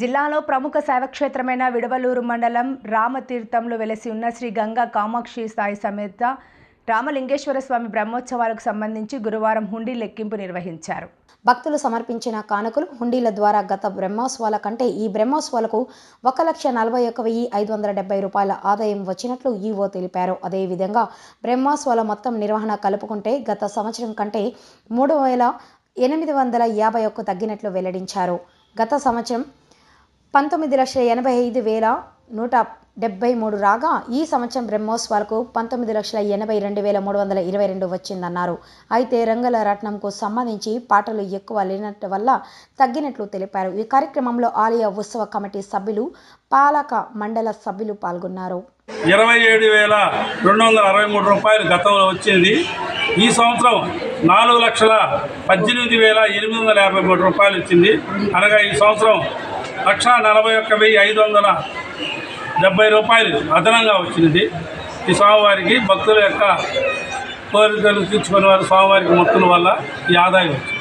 జిల్లాలో ప్రముఖ శైవక్షేత్రమైన విడవలూరు మండలం రామతీర్థంలో వెలసి ఉన్న శ్రీ గంగా కామాక్షి సాయి సమేత రామలింగేశ్వర స్వామి బ్రహ్మోత్సవాలకు సంబంధించి గురువారం హుండీ లెక్కింపు నిర్వహించారు. భక్తులు సమర్పించిన కానుకలు హుండీల ద్వారా గత బ్రహ్మోత్సవాల కంటే ఈ బ్రహ్మోత్సవాలకు ఒక లక్ష నలభై ఒక్క వెయ్యి ఐదు వందల డెబ్బై రూపాయల ఆదాయం వచ్చినట్లు ఈవో తెలిపారు. అదేవిధంగా బ్రహ్మోత్సవాల మొత్తం నిర్వహణ కలుపుకుంటే గత సంవత్సరం కంటే మూడు వేల ఎనిమిది వందల యాభై ఒక్క తగ్గినట్లు వెల్లడించారు. గత సంవత్సరం పంతొమ్మిది లక్షల ఎనభై ఐదు వేల నూట డెబ్బై మూడు రాగా ఈ సంవత్సరం బ్రహ్మోత్సవాలకు పంతొమ్మిది లక్షల ఎనభై రెండు వేల మూడు వందల ఇరవై రెండు వచ్చిందన్నారు. అయితే రంగుల రత్నంకు సంబంధించి పాటలు ఎక్కువ లేనట్టు వల్ల తగ్గినట్లు తెలిపారు. ఈ కార్యక్రమంలో ఆలయ ఉత్సవ కమిటీ సభ్యులు పాలక మండల సభ్యులు పాల్గొన్నారు. ఇరవై ఏడు వేల రెండు వందల అరవై మూడు రూపాయలు గతంలో వచ్చింది. ఈ సంవత్సరం నాలుగు లక్షల పద్దెనిమిది వేల ఎనిమిది వందల యాభై మూడు రూపాయలు వచ్చింది. అనగా ఈ సంవత్సరం లక్ష నలభై ఒక్క వెయ్యి ఐదు వందల డెబ్బై రూపాయలు అదనంగా వచ్చింది. ఈ స్వామివారికి భక్తుల యొక్క కోరికలు తీర్చుకునే వారు స్వామివారికి మొత్తుల వల్ల ఈ ఆదాయం వచ్చింది.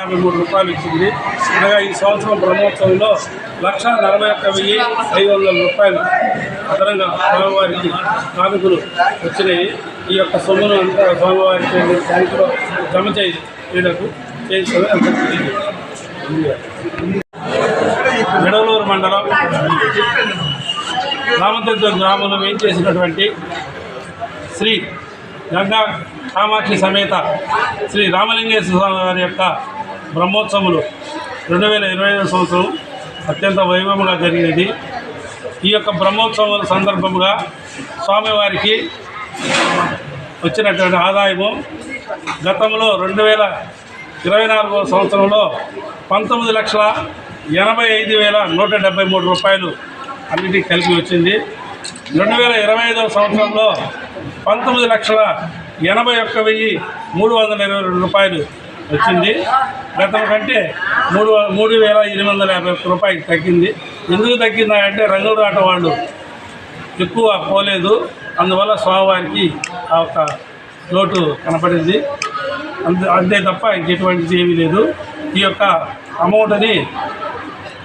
యాభై మూడు రూపాయలు ఇచ్చింది అనగా ఈ సంవత్సరం బ్రహ్మోత్సవంలో లక్ష నలభై ఒక్క వెయ్యి ఐదు వందల రూపాయలు అదనంగా స్వామివారికి కానుకలు వచ్చినాయి. ఈ యొక్క సొమ్మును అంతా స్వామివారికి బ్యాంకులో జమ చేయి వీళ్ళకు చేయించుకొని అంత మండలం రామతీర్థ గ్రామంలో వేయించేసినటువంటి శ్రీ గంగా కామాక్షి సమేత శ్రీ రామలింగేశ్వర స్వామి వారి యొక్క బ్రహ్మోత్సవములు రెండు వేల ఇరవై ఐదు సంవత్సరం అత్యంత వైభవంగా జరిగినది. ఈ యొక్క బ్రహ్మోత్సవాల సందర్భంగా స్వామివారికి వచ్చినటువంటి ఆదాయము గతంలో రెండు వేల ఇరవై నాలుగో సంవత్సరంలో పంతొమ్మిది లక్షల ఎనభై ఐదు వేల నూట డెబ్బై మూడు రూపాయలు అన్నిటికీ కలిపి వచ్చింది. రెండు వేల ఇరవై ఐదవ సంవత్సరంలో పంతొమ్మిది లక్షల ఎనభై ఒక్క వెయ్యి మూడు వందల ఇరవై రెండు రూపాయలు వచ్చింది. గతం కంటే మూడు మూడు వేల ఎనిమిది వందల యాభై ఒక్క రూపాయలు తగ్గింది. ఎందుకు తగ్గిందా అంటే రంగులు ఆట వాళ్ళు ఎక్కువ పోలేదు. అందువల్ల స్వామివారికి ఆ ఒక లోటు కనపడింది. అంతే అంతే తప్ప ఇంకెటువంటిది ఏమీ లేదు. ఈ యొక్క అమౌంట్ని